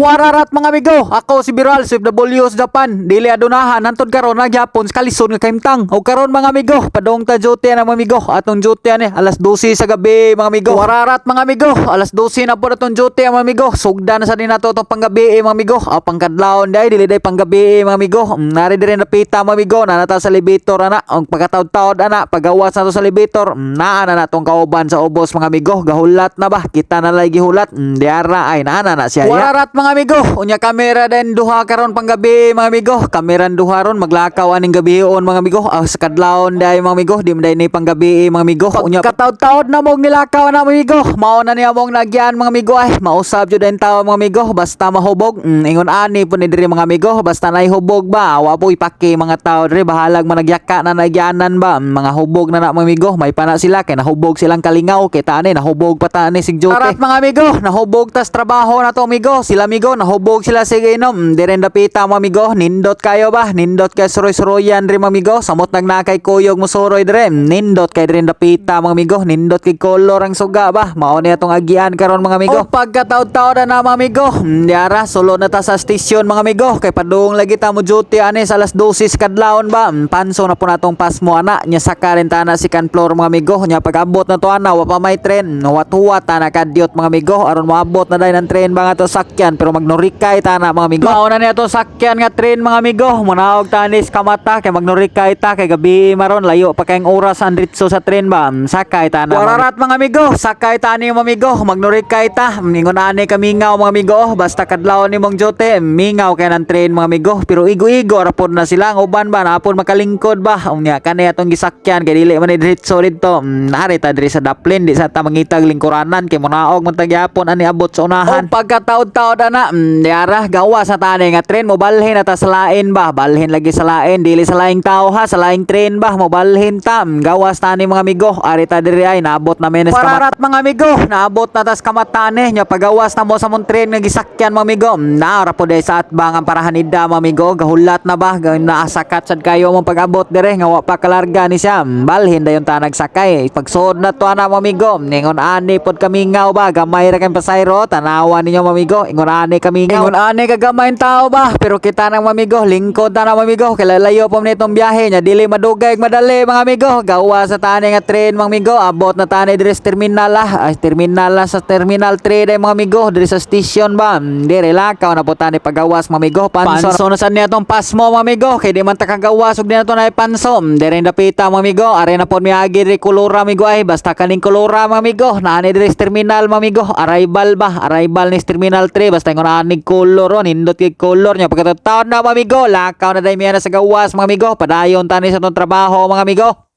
Wararat mga amigo, ako si sa FW sa Japan. Dili adunahan hantod karon na Japon sa kalison nga kaimtang. O karon mga amigo, padong ta duty na mga amigo. Atong duty ani alas 12 sa gabi mga amigo. Wararat mga amigo, alas 12 na po atong duty mga amigo. Sugda na sa din nato tong panggabi eh, mga amigo. Ah, pangkadlawon day dili day panggabi eh, mga amigo. Mm, Nari dire napita mga amigo, nanata sa elevator ana. Ang pagkataod-taod ana, pagawas na to sa elevator. mm, Naa na natong kauban sa ubos mga amigo. Gahulat na ba? Kita na lagi hulat. Mm, Diara ay naa na siya. ya. Wararat mga amigo, unya kamera din duha karon panggabi mga amigo. Kamera duha ron maglakaw aning gabion mga amigo. Ah, sa kadlawon day mga amigo, di man ni panggabi mga amigo. Unya kataod-taod na mong nilakaw na mga amigo. Mao na niya mong nagyan mga amigo ay mausab jud din tawo mga amigo basta mahubog. Mm, ingon ani po ni diri mga amigo basta nay hubog ba. Wa po ipaki mga tao diri bahalag managyaka na nagyanan ba. Mm, Mga hubog na na mga amigo, may pana sila kay nahubog silang kalingaw kay tani nahubog pa tani sig jote. Arat mga amigo, nahubog tas trabaho na to amigo. Sila amigo nahubog sila sig inom. Dire dapita mga amigo, nindot kayo ba? Nindot kay suroy-suroyan ri mga amigo. Samot nag na kay kuyog mo suroy dire. Nindot kay dire dapita mga amigo. Nindot kay color ang suga ba? Mao ni atong agian karon mga amigo. O pagkataod-taod na mga amigo. Mm, Diara solo na ta sa stasyon mga amigo. Kay padung lagi ta mo duty ani sa alas 12 sa kadlawon ba? Mm, Panso na po natong pasmo ana. Nya saka rin ta na second floor mga amigo. Nya pag-abot na to ana wa pa may tren. Huwat-huwat ta na kadyot mga amigo. Aron moabot na dai ng tren ba nga to sakyan pero magnorikay ta na mga amigo. Mauna niya to sakyan nga tren mga amigo. Munawag ta ni sa kamata kay magnorikay ta kay gabi maron layo pa kayong oras andritso sa tren ba. Mm, Sakay ta na. Wararat mga amigo. Sakay ta ni mga amigo. Magnorikay ta. Ningon ani kami ngaw mga amigo. Basta kadlaw ni mong jote. Mingaw kay ng tren mga amigo. Pero igo-igo rapod na sila. Ang uban ba napon makalingkod ba. Unya kani atong gisakyan kay dili man diretso dito. Mm, Nari ta diri sa Daplin di sa ta mangitag lingkuranan kay munaog man tagyapon ani abot sa unahan. O pagkataod-taod ana, mm, diara gawa sa tani nga tren mo balhin na ta sa lain ba. Balhin lagi sa lain dili sa laing tao ha sa laing tren ba mo balhin ta. Mm, Gawas tani mga amigo. Ari ta diri ay naabot na menes Pararat mga amigo, naabot na tas kamatane nya pagawas na mo sa mong tren nga gisakyan mga amigo. Mm, Naara po dai sa atbang ang parahanida mga amigo. Gahulat na ba? Gawin na asakat sad kayo mong pag-abot dire nga wa pa kalarga ni siya. Mm, Balhin dayon ta nagsakay. Pagsuod na to ana mga amigo. Ningon ani pod kami ngaw ba gamay ra kay pasayro tanawa ninyo mga amigo. Ingon ani kami. Ingon ani kagamay tao ba? Pero kita nang mga amigo, lingkod na na mga amigo. Kilalayo pa man itong biyahe nya dili madugay ug madali mga amigo. Gawa sa tani nga tren mga amigo. Abot na tani dire sa terminal ah. Ay, terminal ah, sa terminal 3 day mga amigo. Dire sa station ba? Dire lakaw na po tani pagawas mga amigo. Panso, Panso na sa niya tong pasmo mga amigo. Kay di man ta kagawas ug di na to na panso. Dire dapita mga amigo. Are na po miagi dire kulura amigo ay basta kaning kulura mga amigo. Naani dire sa terminal mga amigo. Arrival ba? Arrival ni terminal 3 basta anig color on indot kay color nya pagkataon na mga amigo. Lakaw na miya na sa gawas mga amigo. Padayon tani sa tong trabaho mga amigo.